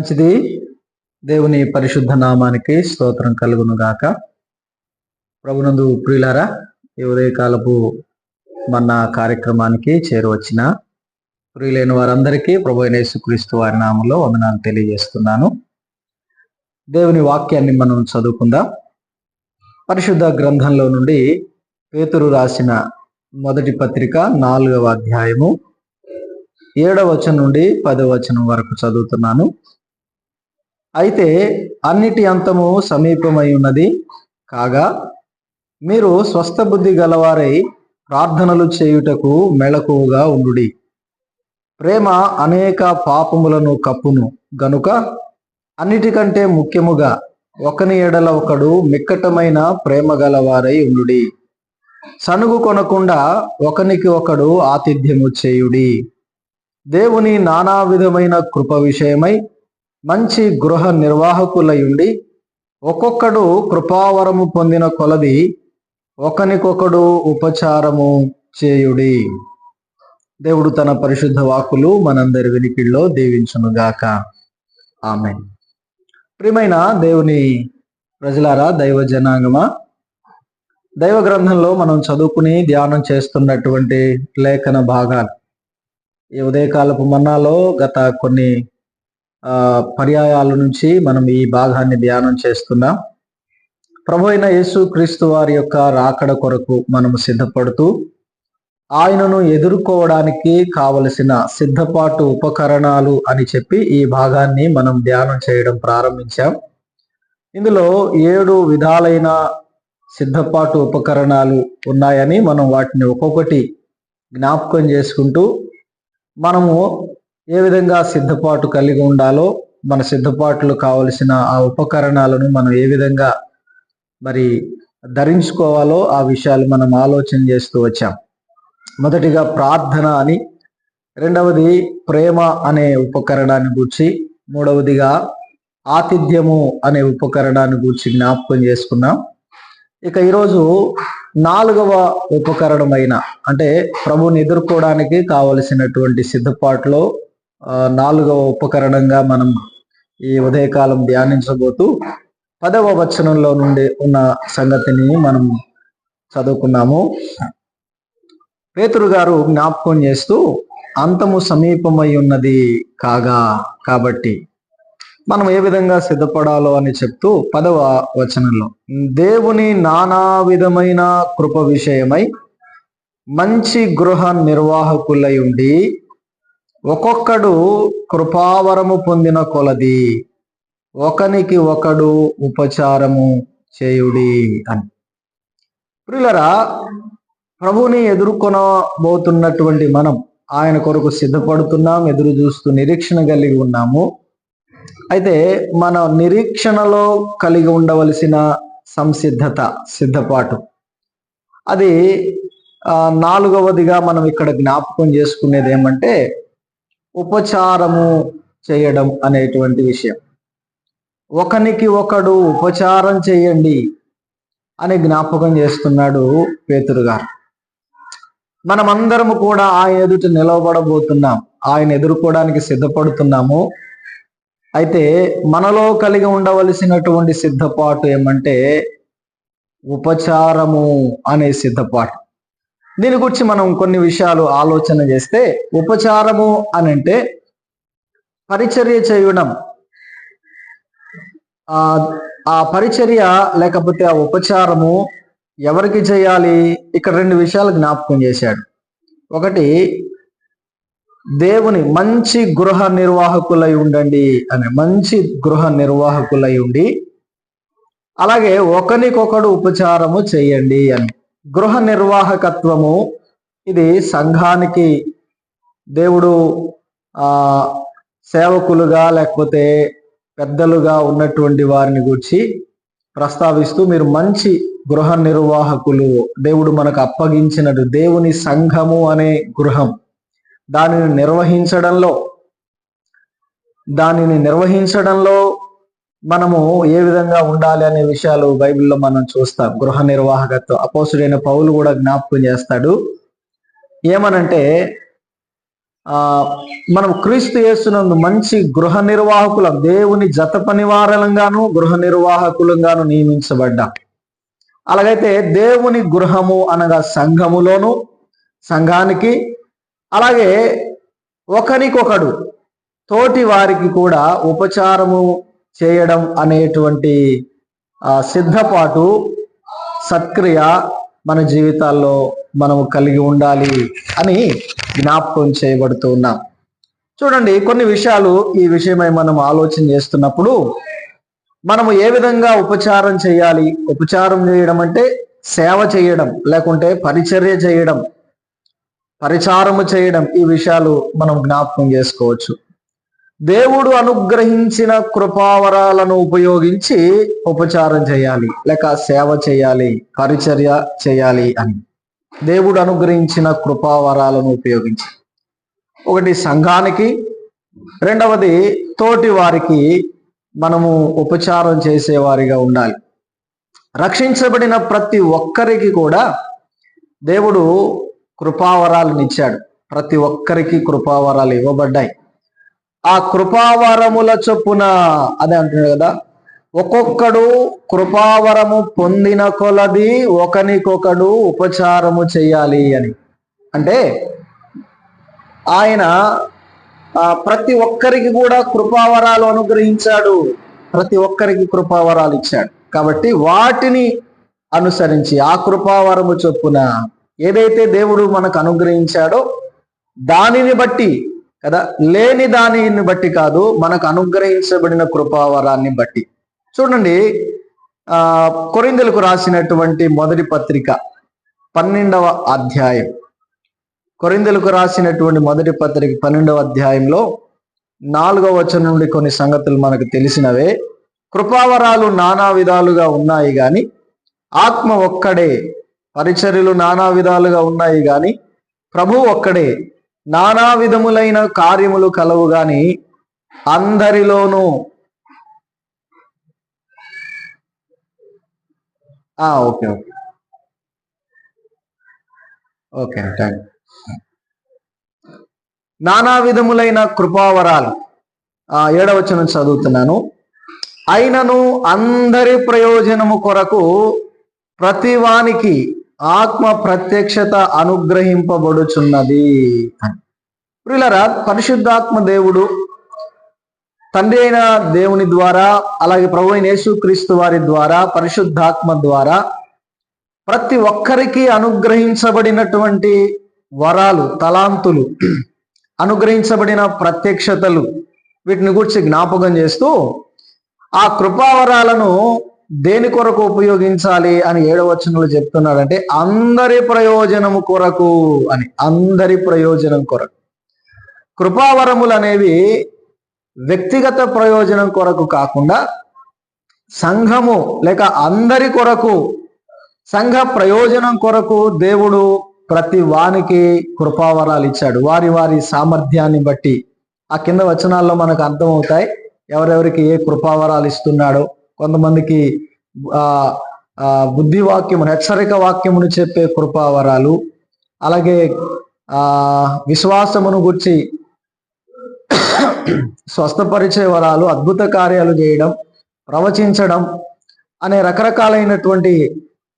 మంచిది. దేవుని పరిశుద్ధ నామానికి స్తోత్రం కలుగును గాక. ప్రభునందు ప్రియులారా ఈ ఉదయకాలపు మన కార్యక్రమానికి చేరువచ్చిన ప్రియులైన వారందరికీ ప్రభు యేసుక్రీస్తు వారి నామంలో వందనాలు తెలియజేస్తున్నాను. దేవుని వాక్యాన్ని మనం చదువుకుందాం. పరిశుద్ధ గ్రంథంలో నుండి పేతురు రాసిన మొదటి పత్రిక నాలుగవ అధ్యాయము ఏడవ వచనం నుండి పదవ వచనం వరకు చదువుతున్నాను. అయితే అన్నిటి అంతము సమీపమై ఉన్నది. కాగా మీరు స్వస్థ బుద్ధి గలవారై ప్రార్థనలు చేయుటకు మెళకువగా ఉండుడి. ప్రేమ అనేక పాపములను కప్పును. గనుక అన్నిటికంటే ముఖ్యముగా ఒకని ఎడల ఒకడు మిక్కటమైన ప్రేమ గలవారై ఉండుడి. సనుగు కొనకుండా ఒకనికి ఒకడు ఆతిథ్యము చేయుడి. దేవుని నానా విధమైన కృప విషయమై మంచి గృహ నిర్వాహకులయుండి ఒక్కొక్కడు కృపావరము పొందిన కొలది ఒకనికొకడు ఉపచారము చేయుడి. దేవుడు తన పరిశుద్ధ వాకులు మనందరి వినికిల్లో దీవించునుగాక. ఆమె ప్రియమైన దేవుని ప్రజలారా దైవ జనాంగమా దైవ గ్రంథంలో మనం చదువుకుని ధ్యానం చేస్తున్నటువంటి లేఖన భాగాలు. ఈ ఉదయకాలపు మన్నాలో గత కొన్ని పర్యాయాల నుంచి మనం ఈ భాగాన్ని ధ్యానం చేస్తున్నాం. ప్రభు అయిన యేసు క్రీస్తు వారి యొక్క రాకడ కొరకు మనము సిద్ధపడుతూ ఆయనను ఎదుర్కోవడానికి కావలసిన సిద్ధపాటు ఉపకరణాలు అని చెప్పి ఈ భాగాన్ని మనం ధ్యానం చేయడం ప్రారంభించాం. ఇందులో ఏడు విధాలైన సిద్ధపాటు ఉపకరణాలు ఉన్నాయని మనం వాటిని ఒక్కొక్కటి జ్ఞాపకం చేసుకుంటూ మనము ఏ విధంగా సిద్ధపాటు కలిగి ఉండాలో మన సిద్ధపాట్లు కావలసిన ఆ ఉపకరణాలను మనం ఏ విధంగా మరి ధరించుకోవాలో ఆ విషయాలు మనం ఆలోచన చేస్తూ వచ్చాం. మొదటిగా ప్రార్థన అని రెండవది ప్రేమ అనే ఉపకరణాన్ని గూర్చి మూడవదిగా ఆతిథ్యము అనే ఉపకరణాన్ని గూర్చి జ్ఞాపకం చేసుకున్నాం. ఇక ఈరోజు నాలుగవ ఉపకరణమైన అంటే ప్రభుని ఎదుర్కోవడానికి కావలసినటువంటి సిద్ధపాటులో నాలుగవ ఉపకరణంగా మనం ఈ ఉదయకాలం ధ్యానించబోతూ పదవ వచనంలో నుండి ఉన్న సంగతిని మనం చదువుకున్నాము. పేతురు గారు జ్ఞాపకం చేస్తూ అంతము సమీపమై ఉన్నది కాగా కాబట్టి మనం ఏ విధంగా సిద్ధపడాలో అని చెప్తూ పదవ వచనంలో దేవుని నానా విధమైన కృప విషయమై మంచి గృహ నిర్వాహకులై ఉండి ఒక్కొక్కడు కృపావరము పొందిన కొలది ఒకనికి ఒకడు ఉపచారము చేయుడి అని. ప్రియులరా ప్రభుని ఎదుర్కొనబోతున్నటువంటి మనం ఆయన కొరకు సిద్ధపడుతున్నాం ఎదురు చూస్తూ నిరీక్షణ కలిగి ఉన్నాము. అయితే మన నిరీక్షణలో కలిగి ఉండవలసిన సంసిద్ధత సిద్ధపాటు అది నాలుగవదిగా మనం ఇక్కడ జ్ఞాపకం చేసుకునేది ఏమంటే ఉపచారము చేయడం అనేటువంటి విషయం. ఒకనికి ఒకడు ఉపచారం చేయండి అని జ్ఞాపకం చేస్తున్నాడు పేతురు గారు. మనమందరము కూడా ఆయన ఎదుట నిలవబడబోతున్నాం. ఆయన ఎదుర్కోవడానికి సిద్ధపడుతున్నాము. అయితే మనలో కలిగి ఉండవలసినటువంటి సిద్ధపాటు ఏమంటే ఉపచారము అనే సిద్ధపాటు. దీని గురించి మనం కొన్ని విషయాలు ఆలోచన చేస్తే ఉపచారము అని అంటే పరిచర్య చేయడం. ఆ పరిచర్య లేకపోతే ఆ ఉపచారము ఎవరికి చేయాలి? ఇక్కడ రెండు విషయాలు జ్ఞాపకం చేశాడు. ఒకటి దేవుని మంచి గృహ నిర్వాహకులై ఉండండి అనే మంచి గృహ నిర్వాహకులై ఉండి అలాగే ఒకరికొకడు ఉపచారము చేయండి అని. గృహ నిర్వాహకత్వము. ఇది సంఘానికి దేవుడు ఆ సేవకులుగా లేకపోతే పెద్దలుగా ఉన్నటువంటి వారిని గురించి ప్రస్తావిస్తూ మీరు మంచి గృహ నిర్వాహకులు దేవుడు మనకు అప్పగించినట్టు దేవుని సంఘము అనే గృహం. దానిని నిర్వహించడంలో దానిని నిర్వహించడంలో మనము ఏ విధంగా ఉండాలి అనే విషయాలు బైబిల్లో మనం చూస్తాం. గృహ నిర్వాహకత్వం. అపోసుడైన పౌలు కూడా జ్ఞాపకం చేస్తాడు. ఏమనంటే ఆ మనం క్రీస్తు చేస్తున్నందు మంచి గృహ నిర్వాహకులం దేవుని జత పనివారలంగాను గృహ నిర్వాహకులంగాను నియమించబడ్డాం. అలాగైతే దేవుని గృహము అనగా సంఘములోను సంఘానికి అలాగే ఒకరికొకడు తోటి వారికి కూడా ఉపచారము చేయడం అనేటువంటి సిద్ధపాటు సత్క్రియ మన జీవితాల్లో మనము కలిగి ఉండాలి అని జ్ఞాపకం చేయబడుతూ ఉన్నాం. చూడండి కొన్ని విషయాలు ఈ విషయమై మనం ఆలోచన చేస్తున్నప్పుడు మనము ఏ విధంగా ఉపచారం చేయాలి? ఉపచారం చేయడం అంటే సేవ చేయడం లేకుంటే పరిచర్య చేయడం పరిచారము చేయడం ఈ విషయాలు మనం జ్ఞాపకం చేసుకోవచ్చు. దేవుడు అనుగ్రహించిన కృపావరాలను ఉపయోగించి ఉపచారం చేయాలి లేక సేవ చేయాలి పరిచర్య చేయాలి అని. దేవుడు అనుగ్రహించిన కృపావరాలను ఉపయోగించి. ఒకటి సంఘానికి రెండవది తోటి వారికి మనము ఉపచారం చేసేవారిగా ఉండాలి. రక్షించబడిన ప్రతి ఒక్కరికి కూడా దేవుడు కృపావరాలను ఇచ్చాడు. ప్రతి ఒక్కరికి కృపావరాలు ఇవ్వబడ్డాయి. ఆ కృపావరముల చొప్పున అదే అంటున్నాడు కదా ఒక్కొక్కడు కృపావరము పొందిన కొలది ఒకనికొకడు ఉపచారము చేయాలి అని. అంటే ఆయన ప్రతి ఒక్కరికి కూడా కృపావరాలు అనుగ్రహించాడు ప్రతి ఒక్కరికి కృపావరాలు ఇచ్చాడు. కాబట్టి వాటిని అనుసరించి ఆ కృపావరము చొప్పున ఏదైతే దేవుడు మనకు అనుగ్రహించాడో దానిని బట్టి కదా? లేని దానిని బట్టి కాదు మనకు అనుగ్రహించబడిన కృపావరాన్ని బట్టి. చూడండి ఆ కొరిందలకు రాసినటువంటి మొదటి పత్రిక పన్నెండవ అధ్యాయం. కొరిందలకు రాసినటువంటి మొదటి పత్రిక పన్నెండవ అధ్యాయంలో నాలుగవ వచనం నుండి కొన్ని సంగతులు మనకు తెలిసినవే. కృపావరాలు నానా విధాలుగా ఉన్నాయి గాని ఆత్మ ఒక్కడే పరిచర్యలు నానా విధాలుగా ఉన్నాయి గాని ప్రభు ఒక్కడే నానా విధములైన కార్యములు కలవు గాని అందరిలోనూ ఆ, ఓకే ఓకే. ఓకే థ్యాంక్ నానా విధములైన కృపావరాలు. ఆ ఏడవచనం చదువుతున్నాను. అయినను అందరి ప్రయోజనము కొరకు ప్రతివానికి ఆత్మ ప్రత్యక్షత అనుగ్రహింపబడుచున్నది అని. ప్రియులరా పరిశుద్ధాత్మ దేవుడు తండ్రి అయిన దేవుని ద్వారా అలాగే ప్రభు అయిన యేసుక్రీస్తు వారి ద్వారా పరిశుద్ధాత్మ ద్వారా ప్రతి ఒక్కరికి అనుగ్రహించబడినటువంటి వరాలు తలాంతులు అనుగ్రహించబడిన ప్రత్యక్షతలు వీటిని గురించి జ్ఞాపకం చేస్తూ ఆ కృపావరాలను దేని కొరకు ఉపయోగించాలి అని ఏడవచనంలో చెప్తున్నాడంటే అందరి ప్రయోజనము కొరకు అని అందరి ప్రయోజనం కొరకు. కృపావరములు అనేవి వ్యక్తిగత ప్రయోజనం కొరకు కాకుండా సంఘము లేక అందరి కొరకు సంఘ ప్రయోజనం కొరకు దేవుడు ప్రతి వానికి కృపావరాలు ఇచ్చాడు. వారి వారి సామర్థ్యాన్ని బట్టి. ఆ కింద వచనాల్లో మనకు అర్థమవుతాయి ఎవరెవరికి ఏ కృపావరాలు ఇస్తున్నాడో. కొంతమందికి ఆ ఆ, బుద్ధి వాక్యము హెచ్చరిక వాక్యమును చెప్పే కృపావరాలు అలాగే ఆ విశ్వాసమును గుర్చి స్వస్థపరిచే వరాలు అద్భుత కార్యాలు చేయడం ప్రవచించడం అనే రకరకాలైనటువంటి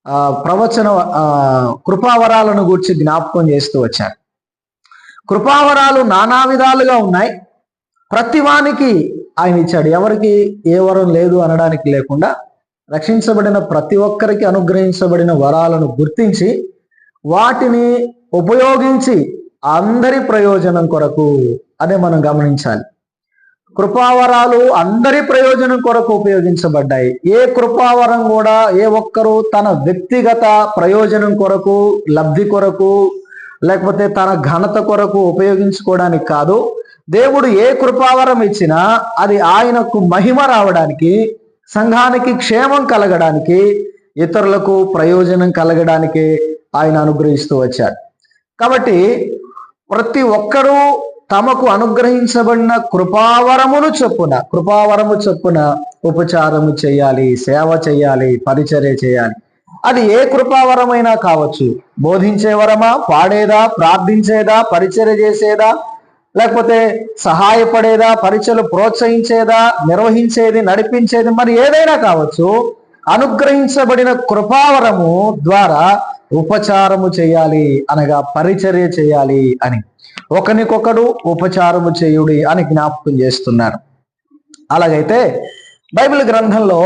ఆ, ప్రవచన కృపావరాలను గురించి జ్ఞాపకం చేస్తూ వచ్చారు. కృపావరాలు నానా విధాలుగా ఉన్నాయి. ప్రతివానికి ఆయన ఇచ్చాడు. ఎవరికి ఏ వరం లేదు అనడానికి లేకుండా రక్షించబడిన ప్రతి ఒక్కరికి అనుగ్రహించబడిన వరాలను గుర్తించి వాటిని ఉపయోగించి అందరి ప్రయోజనం కొరకు అదే మనం గమనించాలి. కృపావరాలు అందరి ప్రయోజనం కొరకు ఉపయోగించబడ్డాయి. ఏ కృపావరం కూడా ఏ ఒక్కరూ తన వ్యక్తిగత ప్రయోజనం కొరకు లబ్ధి కొరకు లేకపోతే తన ఘనత కొరకు ఉపయోగించుకోవడానికి కాదు. దేవుడు ఏ కృపావరం ఇచ్చినా అది ఆయనకు మహిమ రావడానికి సంఘానికి క్షేమం కలగడానికి ఇతరులకు ప్రయోజనం కలగడానికి ఆయన అనుగ్రహిస్తూ వచ్చాడు. కాబట్టి ప్రతి ఒక్కరూ తమకు అనుగ్రహించబడిన కృపావరమును చొప్పున కృపావరము చొప్పున ఉపచారము చేయాలి సేవ చేయాలి పరిచర్య చేయాలి. అది ఏ కృపావరమైనా కావచ్చు. బోధించే వరమా? పాడేదా? ప్రార్థించేదా? పరిచర్య చేసేదా? లేకపోతే సహాయపడేదా పరీక్షలు ప్రోత్సహించేదా నిర్వహించేది నడిపించేది మరి ఏదైనా కావచ్చు అనుగ్రహించబడిన కృపావరము ద్వారా ఉపచారము చేయాలి అనగా పరిచర్య చేయాలి అని. ఒకనికొకడు ఉపచారము చేయుడి అని జ్ఞాపకం చేస్తున్నారు అలాగైతే బైబిల్ గ్రంథంలో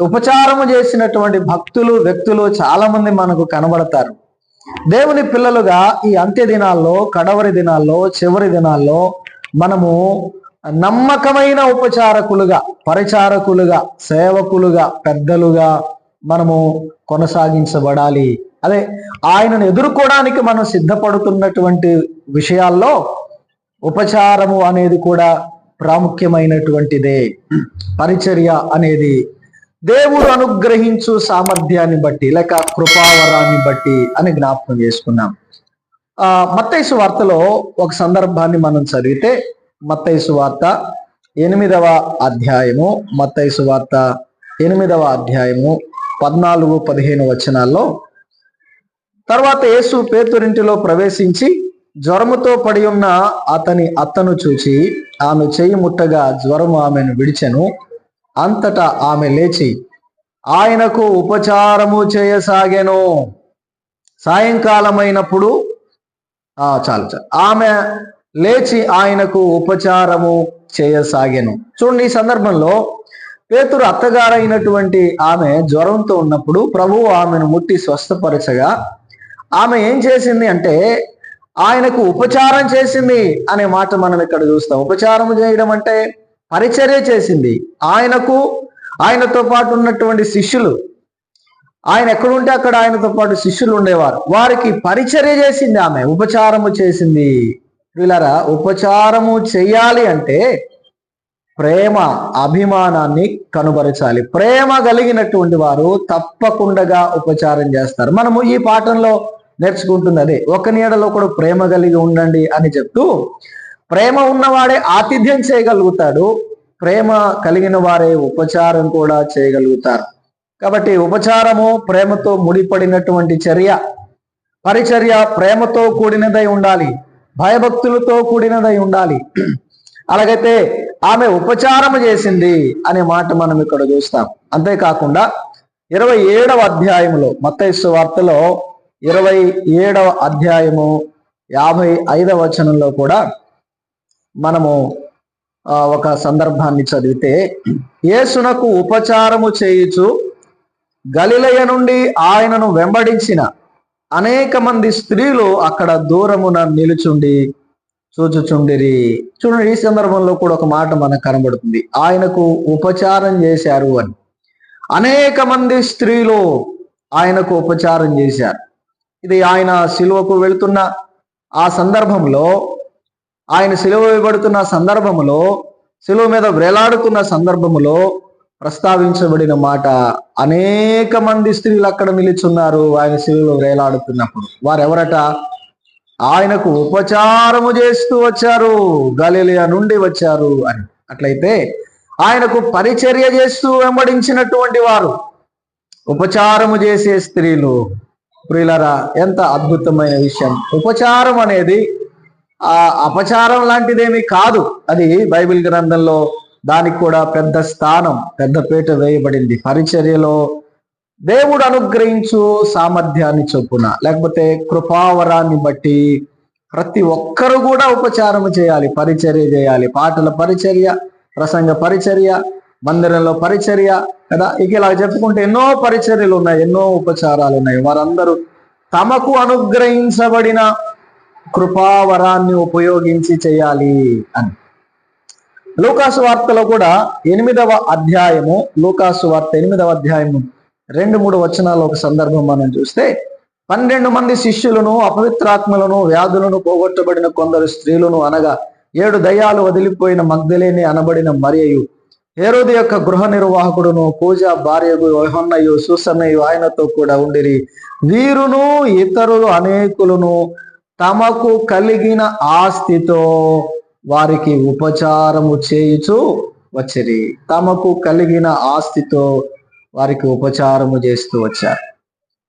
ఉపచారము చేసినటువంటి భక్తులు వ్యక్తులు చాలా మంది మనకు కనబడతారు. దేవుని పిల్లలుగా ఈ అంత్య దినాల్లో కడవరి దినాల్లో చివరి దినాల్లో మనము నమ్మకమైన ఉపచారకులుగా పరిచారకులుగా సేవకులుగా పెద్దలుగా మనము కొనసాగించబడాలి. అదే ఆయనను ఎదుర్కోవడానికి మనం సిద్ధపడుతున్నటువంటి విషయాల్లో ఉపచారము అనేది కూడా ప్రాముఖ్యమైనటువంటిదే. పరిచర్య అనేది దేవుడు అనుగ్రహించు సామర్థ్యాన్ని బట్టి లేక కృపావరాన్ని బట్టి అని జ్ఞాపకం చేసుకున్నాం. ఆ మత్తైసు వార్తలో ఒక సందర్భాన్ని మనం చదివితే మత్తైసు వార్త ఎనిమిదవ అధ్యాయము మత్తైసు వార్త ఎనిమిదవ అధ్యాయము పద్నాలుగు పదిహేను వచనాల్లో తర్వాత యేసు పేతురింటిలో ప్రవేశించి జ్వరముతో పడి ఉన్న అతని అత్తను చూచి ఆమె చేయి ముట్టగా జ్వరము ఆమెను విడిచెను. అంతటా ఆమె లేచి ఆయనకు ఉపచారము చేయసాగెను. సాయంకాలమైనప్పుడు చాలు చాలు. ఆమె లేచి ఆయనకు ఉపచారము చేయసాగాను. చూడండి ఈ సందర్భంలో పేతురు అత్తగారైనటువంటి ఆమె జ్వరంతో ఉన్నప్పుడు ప్రభువు ఆమెను ముట్టి స్వస్థపరచగా ఆమె ఏం చేసింది అంటే ఆయనకు ఉపచారం చేసింది అనే మాట మనం ఇక్కడ చూస్తాం. ఉపచారం చేయడం అంటే పరిచర్య చేసింది. ఆయనకు ఆయనతో పాటు ఉన్నటువంటి శిష్యులు ఆయన ఎక్కడుంటే అక్కడ ఆయనతో పాటు శిష్యులు ఉండేవారు. వారికి పరిచర్య చేసింది ఆమె ఉపచారము చేసింది. వీళ్ళరా ఉపచారము చేయాలి అంటే ప్రేమ అభిమానాన్ని కనుబరచాలి. ప్రేమ కలిగినటువంటి వారు తప్పకుండా ఉపచారం చేస్తారు. మనము ఈ పాఠంలో నేర్చుకుంటుంది అదే ఒక నీడలో కూడా ప్రేమ కలిగి ఉండండి అని చెప్తూ ప్రేమ ఉన్నవాడే ఆతిథ్యం చేయగలుగుతాడు. ప్రేమ కలిగిన వారే ఉపచారం కూడా చేయగలుగుతారు. కాబట్టి ఉపచారము ప్రేమతో ముడిపడినటువంటి చర్య. పరిచర్య ప్రేమతో కూడినదై ఉండాలి. భయభక్తులతో కూడినదై ఉండాలి. అలాగైతే ఆమె ఉపచారము చేసింది అనే మాట మనం ఇక్కడ చూస్తాం. అంతేకాకుండా ఇరవై ఏడవ అధ్యాయంలో మత్తైసు వార్తలో ఇరవై ఏడవ అధ్యాయము యాభై ఐదవ వచనంలో కూడా మనము ఒక సందర్భాన్ని చదివితే యేసునకు ఉపచారము చేయుచు గలిలయ నుండి ఆయనను వెంబడించిన అనేక మంది స్త్రీలు అక్కడ దూరమున నిలుచుండి చూచుచుండిరి. చూడండి ఈ సందర్భంలో కూడా ఒక మాట మనకు కనబడుతుంది. ఆయనకు ఉపచారం చేశారు అని. అనేక మంది స్త్రీలు ఆయనకు ఉపచారం చేశారు. ఇది ఆయన సిలువకు వెళుతున్న ఆ సందర్భంలో ఆయన సిలువ వేయబడుతున్న సందర్భములో సిలువ మీద వేలాడుతున్న సందర్భములో ప్రస్తావించబడిన మాట అనేక మంది స్త్రీలు అక్కడ నిలుచున్నారు ఆయన సిలువలో వేలాడుతున్నప్పుడు. వారెవరట? ఆయనకు ఉపచారము చేస్తూ వచ్చారు గలీలియా నుండి వచ్చారు అని. అట్లయితే ఆయనకు పరిచర్య చేస్తూ వెంబడించినటువంటి వారు ఉపచారము చేసే స్త్రీలు. ప్రియులరా ఎంత అద్భుతమైన విషయం. ఉపచారం అనేది ఆ అపచారం లాంటిదేమీ కాదు. అది బైబిల్ గ్రంథంలో దానికి కూడా పెద్ద స్థానం పెద్ద పీట వేయబడింది. పరిచర్యలో దేవుడు అనుగ్రహించు సామర్థ్యాన్ని చొప్పున లేకపోతే కృపావరాన్ని బట్టి ప్రతి ఒక్కరు కూడా ఉపచారం చేయాలి పరిచర్య చేయాలి. పాటల పరిచర్య ప్రసంగ పరిచర్య మందిరంలో పరిచర్య కదా? ఇక ఇలా చెప్పుకుంటే ఎన్నో పరిచర్యలు ఉన్నాయి ఎన్నో ఉపచారాలు ఉన్నాయి. వారందరూ తమకు అనుగ్రహించబడిన కృపావరాన్ని ఉపయోగించి చేయాలి అని. లూకాసు వార్తలో కూడా ఎనిమిదవ అధ్యాయము లూకాసు వార్త ఎనిమిదవ అధ్యాయము రెండు మూడు వచనాల ఒక సందర్భం మనం చూస్తే పన్నెండు మంది శిష్యులను అపవిత్రాత్మలను వ్యాధులను పోగొట్టబడిన కొందరు స్త్రీలను అనగా ఏడు దయ్యాలు వదిలిపోయిన మగ్ధలేని అనబడిన మరియు హేరోది యొక్క గృహ నిర్వాహకుడును పూజ భార్యకు యోహన్నయు సూసన్నయు ఆయనతో కూడా ఉండిరి. వీరును ఇతరులు అనేకులను తమకు కలిగిన ఆస్తితో వారికి ఉపచారము చేయుచు వచ్చిరి. తమకు కలిగిన ఆస్తితో వారికి ఉపచారము చేస్తూ వచ్చారు.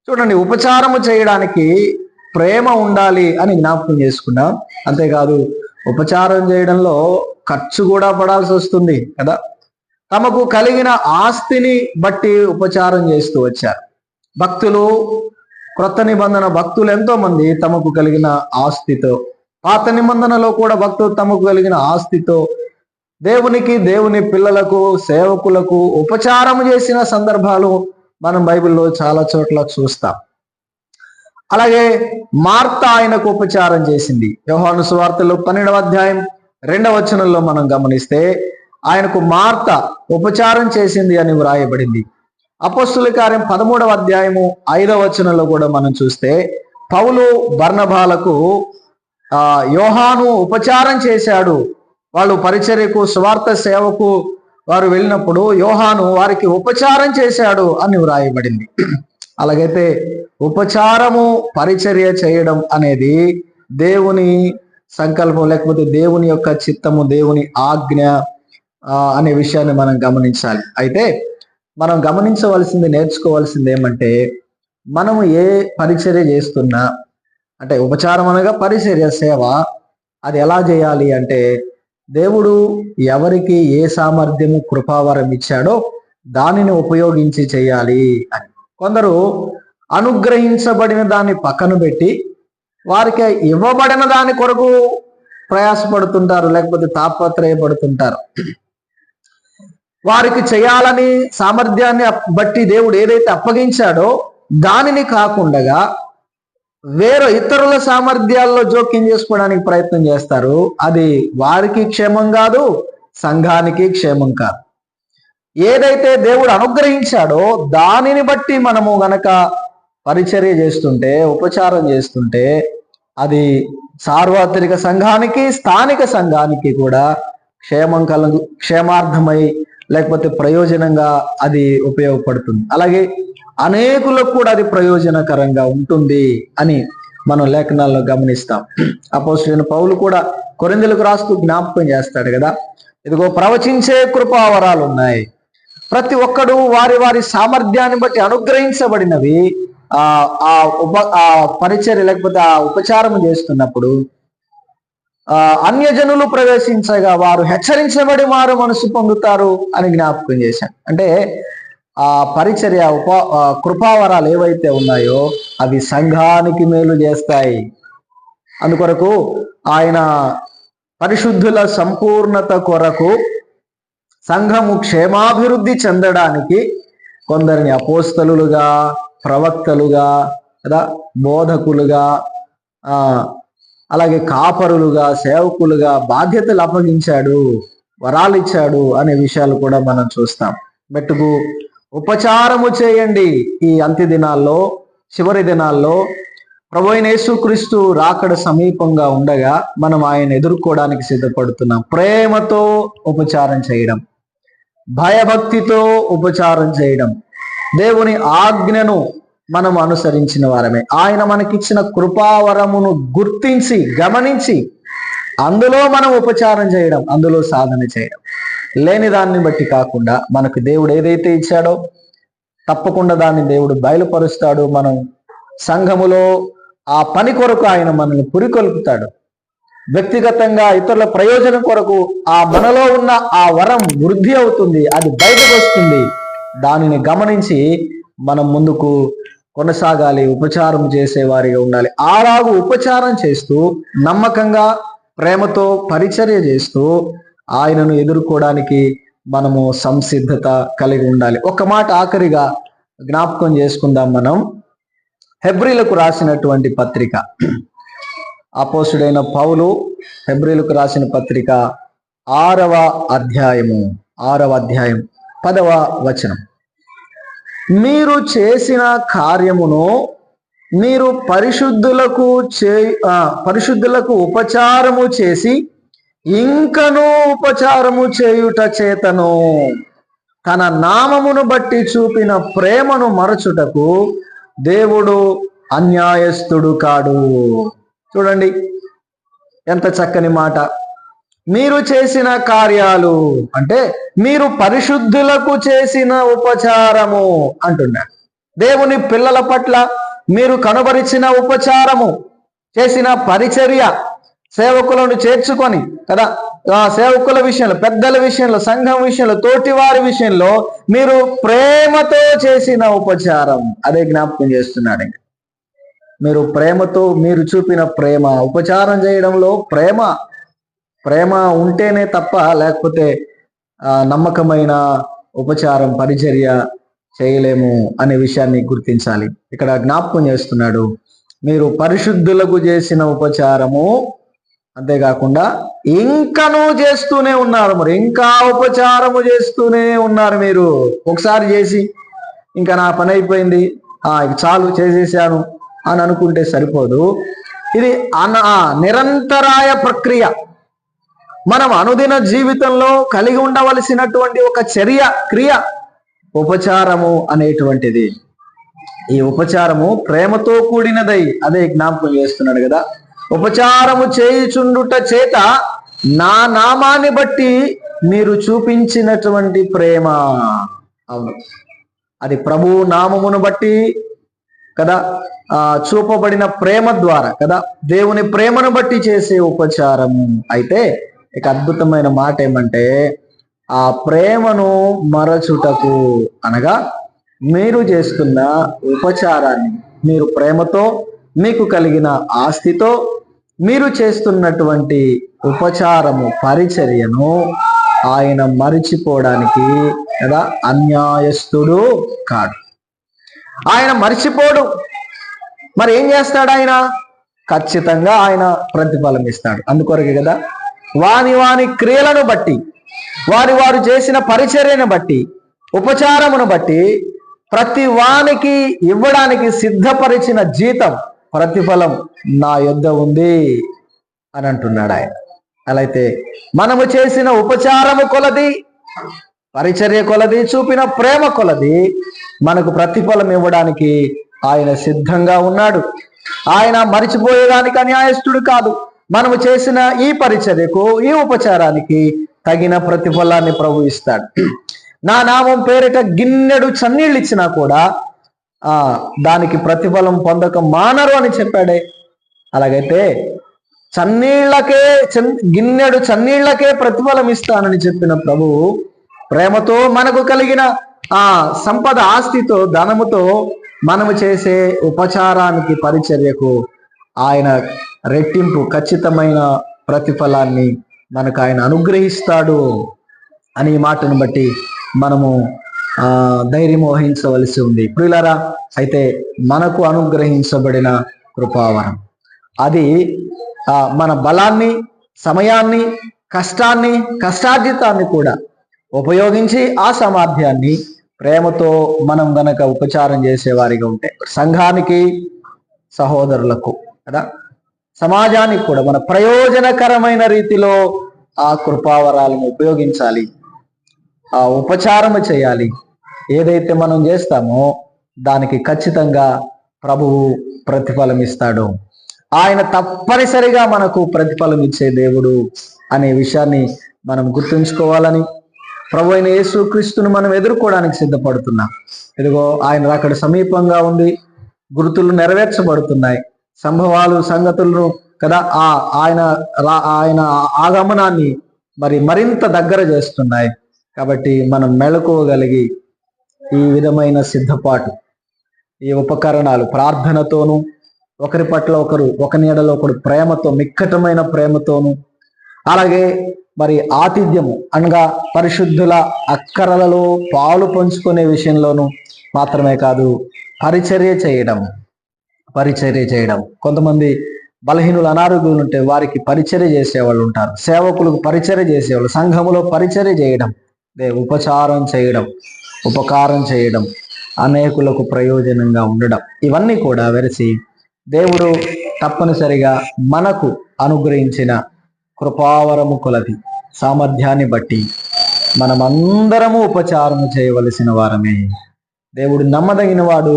చూడండి ఉపచారము చేయడానికి ప్రేమ ఉండాలి అని జ్ఞాపకం చేసుకున్నాం. అంతేకాదు ఉపచారం చేయడంలో ఖర్చు కూడా పడాల్సి వస్తుంది కదా. తమకు కలిగిన ఆస్తిని బట్టి ఉపచారం చేస్తూ వచ్చారు. భక్తులు క్రొత్త నిబంధన భక్తులు ఎంతో మంది తమకు కలిగిన ఆస్తితో పాత నిబంధనలో కూడా భక్తులు తమకు కలిగిన ఆస్తితో దేవునికి దేవుని పిల్లలకు సేవకులకు ఉపచారం చేసిన సందర్భాలు మనం బైబిల్లో చాలా చోట్ల చూస్తాం. అలాగే మార్త ఆయనకు ఉపచారం చేసింది. యోహాను సువార్తలో పన్నెండవ అధ్యాయం రెండవ వచనంలో మనం గమనిస్తే ఆయనకు మార్త ఉపచారం చేసింది అని వ్రాయబడింది. అపస్తుల కార్యం పదమూడవ అధ్యాయము ఐదవ వచనంలో కూడా మనం చూస్తే పౌలు బర్ణభాలకు ఆ యోహాను ఉపచారం చేశాడు. వాళ్ళు పరిచర్యకు స్వార్థ సేవకు వారు వెళ్ళినప్పుడు యోహాను వారికి ఉపచారం చేశాడు అని వ్రాయబడింది. అలాగైతే ఉపచారము పరిచర్య చేయడం అనేది దేవుని సంకల్పం లేకపోతే దేవుని యొక్క చిత్తము దేవుని ఆజ్ఞ అనే విషయాన్ని మనం గమనించాలి. అయితే మనం గమనించవలసింది నేర్చుకోవాల్సింది ఏమంటే మనము ఏ పరిచర్య చేస్తున్నా అంటే ఉపచారం అనగా పరిచర్య సేవ అది ఎలా చేయాలి అంటే దేవుడు ఎవరికి ఏ సామర్థ్యము కృపావరం ఇచ్చాడో దానిని ఉపయోగించి చేయాలి అని. కొందరు అనుగ్రహించబడిన దాన్ని పక్కన పెట్టి వారికి ఇవ్వబడిన దాని కొరకు ప్రయాసపడుతుంటారు లేకపోతే తాపత్రయపడుతుంటారు. వారికి చేయాలని సామర్థ్యాన్ని అప్- బట్టి దేవుడు ఏదైతే అప్పగించాడో దానిని కాకుండా వేరే ఇతరుల సామర్థ్యాల్లో జోక్యం చేసుకోవడానికి ప్రయత్నం చేస్తారు. అది వారికి క్షేమం కాదు సంఘానికి క్షేమం కాదు. ఏదైతే దేవుడు అనుగ్రహించాడో దానిని బట్టి మనము గనక పరిచర్య చేస్తుంటే ఉపచారం చేస్తుంటే అది సార్వత్రిక సంఘానికి స్థానిక సంఘానికి కూడా క్షేమం కలుగు క్షేమార్థమై లేకపోతే ప్రయోజనంగా అది ఉపయోగపడుతుంది. అలాగే అనేకులకు కూడా అది ప్రయోజనకరంగా ఉంటుంది అని మనం లేఖనాల్లో గమనిస్తాం. అపోజిట్ పౌలు కూడా కొరిందులకు రాస్తూ జ్ఞాపకం చేస్తాడు కదా ఇదిగో ప్రవచించే కృపావరాలు ఉన్నాయి. ప్రతి ఒక్కడు వారి వారి సామర్థ్యాన్ని బట్టి అనుగ్రహించబడినవి. ఆ ఉప ఆ పరిచర్య లేకపోతే ఆ ఉపచారం చేస్తున్నప్పుడు అన్యజనులు ప్రవేశించగా వారు హెచ్చరించబడి వారు మనసు పొందుతారు అని జ్ఞాపకం చేశాను. అంటే ఆ పరిచర్య ఉప కృపావరాలు ఏవైతే ఉన్నాయో అవి సంఘానికి మేలు చేస్తాయి. అందుకొరకు ఆయన పరిశుద్ధుల సంపూర్ణత కొరకు సంఘము క్షేమాభివృద్ధి చెందడానికి కొందరిని అపోస్తలుగా ప్రవక్తలుగా కదా బోధకులుగా ఆ అలాగే కాపరులుగా సేవకులుగా బాధ్యతలు అప్పగించాడు వరాలు ఇచ్చాడు అనే విషయాలు కూడా మనం చూస్తాం. మెట్టుకు ఉపచారము చేయండి ఈ అంత్య దినాల్లో చివరి దినాల్లో. ప్రభు యేసుక్రీస్తు రాకడ సమీపంగా ఉండగా మనం ఆయన ఎదుర్కోవడానికి సిద్ధపడుతున్నాం. ప్రేమతో ఉపచారం చేయడం భయభక్తితో ఉపచారం చేయడం దేవుని ఆజ్ఞను మనం అనుసరించిన వారమే. ఆయన మనకిచ్చిన కృపావరమును గుర్తించి గమనించి అందులో మనం ఉపచారం చేయడం అందులో సాధన చేయడం. లేని దాన్ని బట్టి కాకుండా మనకు దేవుడు ఏదైతే ఇచ్చాడో తప్పకుండా దాన్ని దేవుడు బయలుపరుస్తాడు. మనం సంఘములో ఆ పని కొరకు ఆయన మనల్ని పురికొల్పుతాడు. వ్యక్తిగతంగా ఇతరుల ప్రయోజనం కొరకు ఆ మనలో ఉన్న ఆ వరం వృద్ధి అవుతుంది అది బయటకు వస్తుంది. దానిని గమనించి మనం ముందుకు కొనసాగాలి ఉపచారం చేసేవారిగా ఉండాలి. ఆలాగు ఉపచారం చేస్తూ నమ్మకంగా ప్రేమతో పరిచర్య చేస్తూ ఆయనను ఎదుర్కోవడానికి మనము సంసిద్ధత కలిగి ఉండాలి. ఒక మాట ఆఖరిగా జ్ఞాపకం చేసుకుందాం మనం. హెబ్రిలకు రాసినటువంటి పత్రిక. అపోసుడైన పౌలు హెబ్రిలకు రాసిన పత్రిక ఆరవ అధ్యాయము. ఆరవ అధ్యాయం. పదవ వచనం. మీరు చేసిన కార్యమును మీరు పరిశుద్ధులకు చే పరిశుద్ధులకు ఉపచారము చేసి ఇంకను ఉపచారము చేయుట చేతను. తన నామమును బట్టి చూపిన ప్రేమను మరచుటకు దేవుడు అన్యాయస్తుడు కాడు. చూడండి ఎంత చక్కని మాట. మీరు చేసిన కార్యాలు అంటే మీరు పరిశుద్ధులకు చేసిన ఉపచారము అంటున్నాడు దేవుని పిల్లల పట్ల మీరు కనబరిచిన ఉపచారము చేసిన పరిచర్య సేవకులను చేర్చుకొని కదా? ఆ సేవకుల విషయంలో పెద్దల విషయంలో సంఘం విషయంలో తోటి వారి విషయంలో మీరు ప్రేమతో చేసిన ఉపచారం. అదే జ్ఞాపకం చేస్తున్నాడు ఇంకా. మీరు ప్రేమతో మీరు చూపిన ప్రేమ ఉపచారం చేయడంలో ప్రేమ ప్రేమ ఉంటేనే తప్ప లేకపోతే నమ్మకమైన ఉపచారం పరిచర్య చేయలేము అనే విషయాన్ని గుర్తించాలి. ఇక్కడ జ్ఞాపకం చేస్తున్నాడు. మీరు పరిశుద్ధులకు చేసిన ఉపచారము అంతేకాకుండా ఇంకనూ చేస్తూనే ఉన్నారు మరి. ఇంకా ఉపచారము చేస్తూనే ఉన్నారు మీరు. ఒకసారి చేసి ఇంకా నా పని అయిపోయింది. ఆ చాలు చేసేసాను అని అనుకుంటే సరిపోదు. ఇది అన నిరంతరాయ ప్రక్రియ. మనం అనుదిన జీవితంలో కలిగి ఉండవలసినటువంటి ఒక చర్య క్రియ ఉపచారము అనేటువంటిది. ఈ ఉపచారము ప్రేమతో కూడినదై అదే జ్ఞాపకం చేస్తున్నాడు కదా. ఉపచారము చేయుచుండుట చేత నా నామాన్ని బట్టి మీరు చూపించినటువంటి ప్రేమ. అవును. అది ప్రభు నామమును బట్టి కదా ఆ చూపబడిన ప్రేమ ద్వారా కదా దేవుని ప్రేమను బట్టి చేసే ఉపచారము అయితే ఇక అద్భుతమైన మాట ఏమంటే ఆ ప్రేమను మరచుటకు అనగా మీరు చేస్తున్న ఉపచారాన్ని మీరు ప్రేమతో మీకు కలిగిన ఆస్తితో మీరు చేస్తున్నటువంటి ఉపచారము పరిచర్యను ఆయన మరిచిపోవడానికి కదా అన్యాయస్తుడు కాడు. ఆయన మరిచిపోడు. మరి ఏం చేస్తాడు ఆయన? ఖచ్చితంగా ఆయన ప్రతిఫలం ఇస్తాడు. అందుకొరకే కదా వాని వాని క్రియలను బట్టి వారి వారు చేసిన పరిచర్యను బట్టి ఉపచారమును బట్టి ప్రతి వానికి ఇవ్వడానికి సిద్ధపరిచిన జీతం ప్రతిఫలం నా యొద్ద ఉంది అని అంటున్నాడు ఆయన. అలా అయితే మనము చేసిన ఉపచారము కొలది పరిచర్య కొలది చూపిన ప్రేమ కొలది మనకు ప్రతిఫలం ఇవ్వడానికి ఆయన సిద్ధంగా ఉన్నాడు. ఆయన మరిచిపోయేదానికి అన్యాయస్తుడు కాదు. మనము చేసిన ఈ పరిచర్యకు ఈ ఉపచారానికి తగిన ప్రతిఫలాన్ని ప్రభు ఇస్తాడు. నా నామం పేరిట గిన్నెడు చన్నీళ్ళు ఇచ్చినా కూడా ఆ దానికి ప్రతిఫలం పొందక మానరు అని చెప్పాడే. అలాగైతే చన్నీళ్ళకే గిన్నెడు చన్నీళ్ళకే ప్రతిఫలం ఇస్తానని చెప్పిన ప్రభువు ప్రేమతో మనకు కలిగిన ఆ సంపద ఆస్తితో ధనముతో మనము చేసే ఉపచారానికి పరిచర్యకు ఆయన రెట్టింపు ఖచ్చితమైన ప్రతిఫలాన్ని మనకు ఆయన అనుగ్రహిస్తాడు అని మాటను బట్టి మనము ఆ ధైర్యం వహించవలసి ఉంది. ప్రియులారా అయితే మనకు అనుగ్రహించబడిన కృపావరం. అది ఆ మన బలాన్ని సమయాన్ని కష్టాన్ని కష్టార్జితాన్ని కూడా ఉపయోగించి ఆ సామర్థ్యాన్ని ప్రేమతో మనం గనక ఉపచారం చేసేవారిగా ఉంటే సంఘానికి సహోదరులకు కదా? సమాజానికి కూడా మన ప్రయోజనకరమైన రీతిలో ఆ కృపావరాలను ఉపయోగించాలి. ఆ ఉపచారము చేయాలి. ఏదైతే మనం చేస్తామో దానికి ఖచ్చితంగా ప్రభువు ప్రతిఫలం ఇస్తాడు ఆయన తప్పనిసరిగా మనకు ప్రతిఫలం ఇచ్చే దేవుడు అనే విషయాన్ని మనం గుర్తుంచుకోవాలని ప్రభు అయిన యేసుక్రీస్తును మనం ఎదుర్కోవడానికి సిద్ధపడుతున్నాం. ఇదిగో ఆయన అక్కడ సమీపంగా ఉంది గుర్తులు నెరవేర్చబడుతున్నాయి. సంభవాలు సంగతులను కదా ఆ ఆయన ఆయన ఆగమనాన్ని మరి మరింత దగ్గర చేస్తున్నాయి. కాబట్టి మనం మెళుకోగలిగి ఈ విధమైన సిద్ధపాటు ఈ ఉపకరణాలు ప్రార్థనతోనూ ఒకరి పట్ల ఒకరు ఒక నీడలో ఒకడు ప్రేమతో మిక్కటమైన ప్రేమతోనూ అలాగే మరి ఆతిథ్యము అనగా పరిశుద్ధుల అక్కరలలో పాలు పంచుకునే విషయంలోనూ మాత్రమే కాదు పరిచర్య చేయడం. పరిచర్య చేయడం. కొంతమంది బలహీనులు అనారోగ్యులు ఉంటే వారికి పరిచర్య చేసేవాళ్ళు ఉంటారు. సేవకులకు పరిచర్య చేసేవాళ్ళు సంఘములో పరిచర్య చేయడం. అదే ఉపచారం చేయడం ఉపకారం చేయడం అనేకులకు ప్రయోజనంగా ఉండడం. ఇవన్నీ కూడా వెరసి దేవుడు తప్పనిసరిగా మనకు అనుగ్రహించిన కృపావరము కొలది. సామర్థ్యాన్ని బట్టి మనమందరము ఉపచారము చేయవలసిన వారమే. దేవుడు నమ్మదగిన వాడు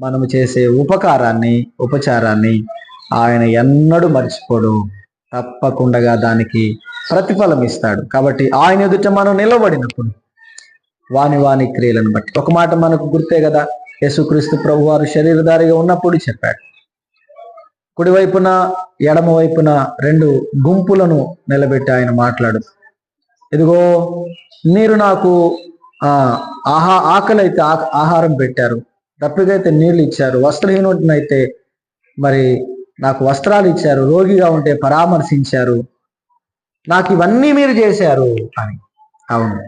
మనము చేసే ఉపకారాన్ని ఉపచారాన్ని ఆయన ఎన్నడూ మర్చిపోడు. తప్పకుండా దానికి ప్రతిఫలం ఇస్తాడు. కాబట్టి ఆయన ఎదుట మనం నిలబడినప్పుడు వాని వాని క్రియలను బట్టి. ఒక మాట మనకు గుర్తే కదా యేసుక్రీస్తు ప్రభు వారు శరీరధారిగా ఉన్నప్పుడు చెప్పాడు. కుడివైపున ఎడమ వైపున రెండు గుంపులను నిలబెట్టి ఆయన మాట్లాడు. ఇదిగో మీరు నాకు ఆ ఆహా ఆకలి అయితే ఆహారం పెట్టారు. దప్పికైతే నీళ్ళు ఇచ్చారు వస్త్రహీనుడినైతే మరి నాకు వస్త్రాలు ఇచ్చారు రోగిగా ఉంటే పరామర్శించారు నాకు ఇవన్నీ మీరు చేశారు అని. అవును.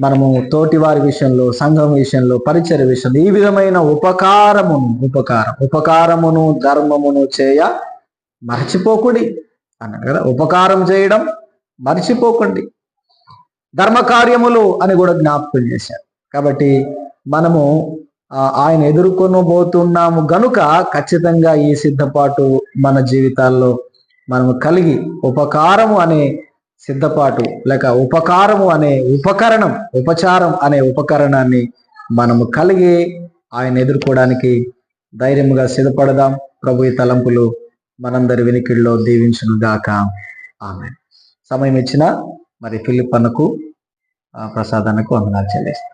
మనము తోటి వారి విషయంలో సంఘం విషయంలో పరిచయ విషయంలో ఈ విధమైన ఉపకారమును ఉపకారం ఉపకారమును ధర్మమును చేయ మర్చిపోకుడి అన్నాడు కదా. ఉపకారం చేయడం మర్చిపోకండి. ధర్మకార్యములు అని కూడా జ్ఞాపకం చేశారు. కాబట్టి మనము ఆయన ఎదుర్కొనబోతున్నాము గనుక ఖచ్చితంగా ఈ సిద్ధపాటు మన జీవితాల్లో మనము కలిగి ఉపకారము అనే సిద్ధపాటు లేక ఉపకారము అనే ఉపకరణం ఉపచారం అనే ఉపకరణాన్ని మనము కలిగి ఆయన ఎదుర్కోవడానికి ధైర్యముగా సిద్ధపడదాం. ప్రభు ఈ తలంపులు మనందరి వినికిడిలో దీవించును గాక. ఆమె సమయం ఇచ్చిన మరి ఫిలిప్ అన్నకు ఆ, వందనాలు చెల్లిస్తాం